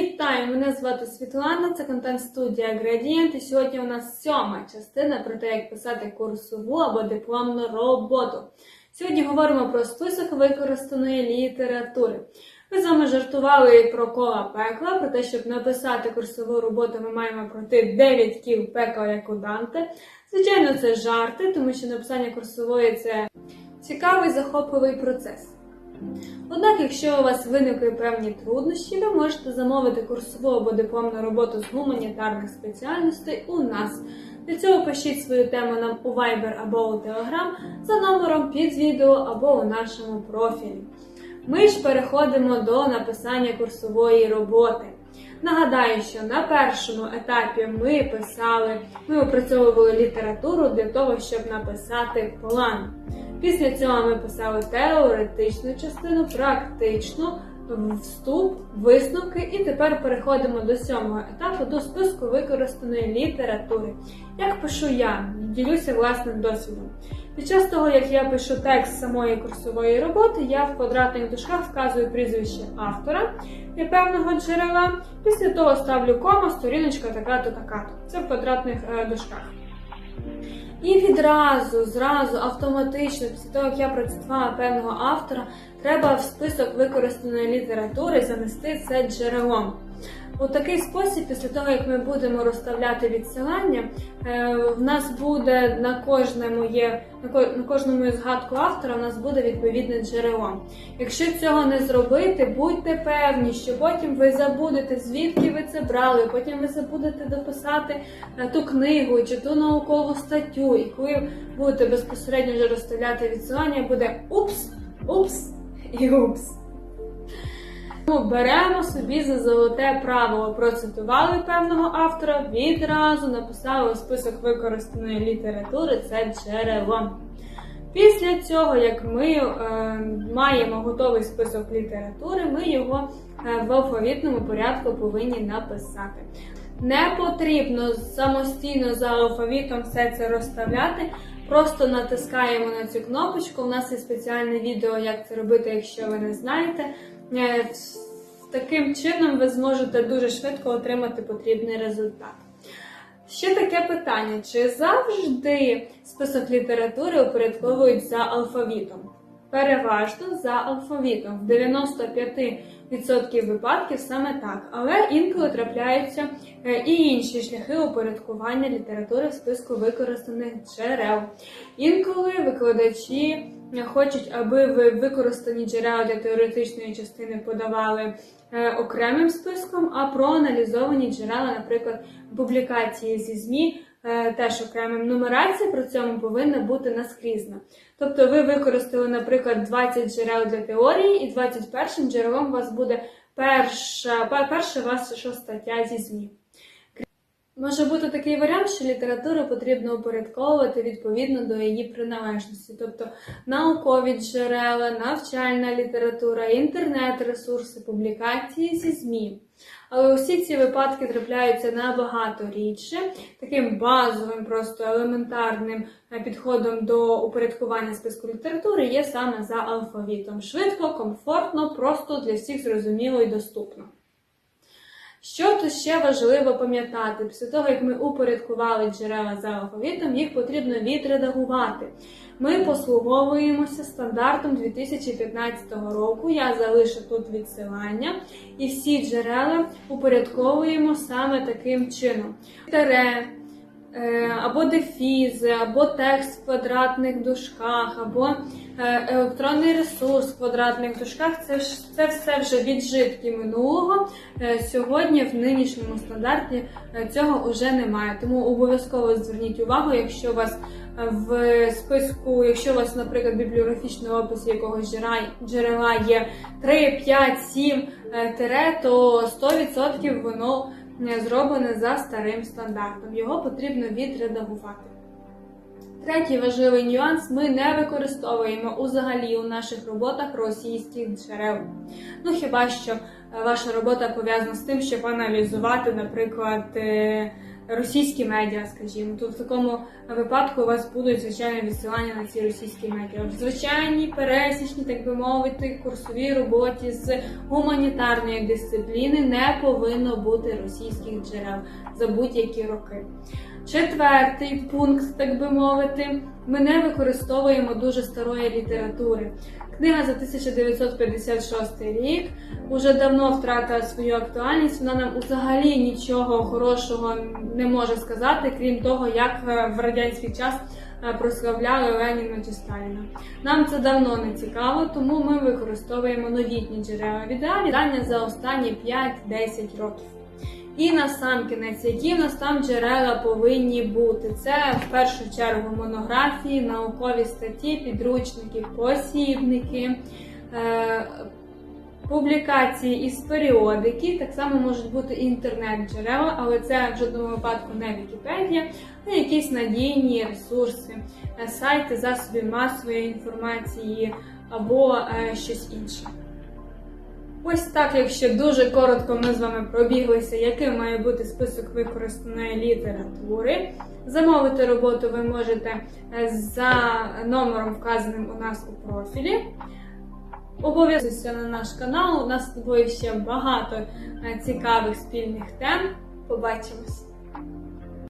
Вітаю! Мене звати Світлана, це контент-студія Gradient, і сьогодні у нас сьома частина про те, як писати курсову або дипломну роботу. Сьогодні говоримо про список використаної літератури. Ми з вами жартували про кола пекла, про те, щоб написати курсову роботу, ми маємо пройти 9 кіл пекла як у Данте. Звичайно, це жарти, тому що написання курсової це цікавий захопливий процес. Однак, якщо у вас виникли певні труднощі, ви можете замовити курсову або дипломну роботу з гуманітарних спеціальностей у нас. Для цього пишіть свою тему нам у Viber або у Telegram за номером під відео або у нашому профілі. Ми ж переходимо до написання курсової роботи. Нагадаю, що на першому етапі ми писали, ми опрацьовували літературу для того, щоб написати план. Після цього ми писали теоретичну частину, практичну, вступ, висновки, і тепер переходимо до сьомого етапу до списку використаної літератури. Як пишу я, ділюся власним досвідом. Під час того, як я пишу текст самої курсової роботи, я в квадратних дужках вказую прізвище автора певного джерела. Після того ставлю кома, сторіночка така-то, така-то. Це в квадратних е, дужках. І відразу, зразу, автоматично, після того, як я процитувала певного автора, треба в список використаної літератури занести це джерелом. У такий спосіб, після того, як ми будемо розставляти відсилання, е, в нас буде на кожному є на ко- на кожному згадку автора, в нас буде відповідне джерело. Якщо цього не зробити, будьте певні, що потім ви забудете, звідки ви це брали, потім ви забудете дописати е, ту книгу чи ту наукову статтю, і коли будете безпосередньо вже розставляти відсилання, буде упс, упс і упс. Тому беремо собі за золоте правило, процитували певного автора, відразу написали у список використаної літератури це джерело. Після цього, як ми е, маємо готовий список літератури, ми його е, в алфавітному порядку повинні написати. Не потрібно самостійно за алфавітом все це розставляти. Просто натискаємо на цю кнопочку. У нас є спеціальне відео, як це робити, якщо ви не знаєте. Е, Таким чином ви зможете дуже швидко отримати потрібний результат. Ще таке питання: чи завжди список літератури упорядковують за алфавітом? Переважно за алфавітом. В 95% випадків саме так. Але інколи трапляються е, і інші шляхи упорядкування літератури в списку використаних джерел. Інколи викладачі хочуть, аби ви використані джерела для теоретичної частини подавали е, окремим списком, а проаналізовані джерела, наприклад, публікації зі ЗМІ. е, Теж окремим нумерація при цьому повинна бути наскрізна. Тобто ви використали, наприклад, 20 джерел для теорії, і 21 джерелом у вас буде перша, перша ваша стаття зі ЗМІ. Може бути такий варіант, що літературу потрібно упорядковувати відповідно до її приналежності, тобто наукові джерела, навчальна література, інтернет-ресурси, публікації зі ЗМІ. Але усі ці випадки трапляються набагато рідше. Таким базовим, просто елементарним е, підходом до упорядкування списку літератури є саме за алфавітом. Швидко, комфортно, просто для всіх зрозуміло і доступно. Що тут ще важливо пам'ятати? Після того, як ми упорядкували джерела за алфавітом, їх потрібно відредагувати. Ми послуговуємося стандартом 2015 року. Я залишу тут відсилання, і всі джерела упорядковуємо саме таким чином. Тере, або дефізи, або текст в квадратних дужках, або е, електронний ресурс в квадратних дужках. Це ж це все вже віджитки минулого. Е, Сьогодні в нинішньому стандарті е, цього вже немає. Тому обов'язково зверніть увагу, якщо у вас е, в списку, якщо у вас, наприклад, бібліографічний опис якогось джерела є 3, 5, 7 е, тире, то 100% воно е, зроблене за старим стандартом. Його потрібно відредагувати. Третій важливий нюанс: ми не використовуємо взагалі у наших роботах російських джерел. Ну хіба що е, ваша робота пов'язана з тим, щоб аналізувати, наприклад, е, російські медіа, скажімо. То в такому випадку у вас будуть звичайно відсилання на ці російські медіа. В звичайній пересічній, так би мовити, курсовій роботі з гуманітарної дисципліни не повинно бути російських джерел за будь-які роки. Четвертий пункт, так би мовити, ми не використовуємо дуже старої літератури. Книга за 1956 рік уже давно втратила свою актуальність. Вона нам взагалі нічого хорошого не може сказати, крім того, як е, в радянський час е, прославляли Леніна чи Сталіна. Нам це давно не цікаво, тому ми використовуємо новітні джерела. В ідеалі за останні 5-10 років. І на сам кінець, які в нас там джерела повинні бути. Це в першу чергу монографії, наукові статті, підручники, посібники, е, публікації із періодики. Так само можуть бути інтернет-джерела, але це в жодному випадку не Вікіпедія, а якісь надійні ресурси, е, сайти засобів масової інформації або е, щось інше. Ось так, якщо дуже коротко ми з вами пробіглися, яким має бути список використаної літератури. Замовити роботу ви можете е, за номером, вказаним у нас у профілі. Обов'язуйся на наш канал. У нас з тобою ще багато е, цікавих спільних тем. Побачимось!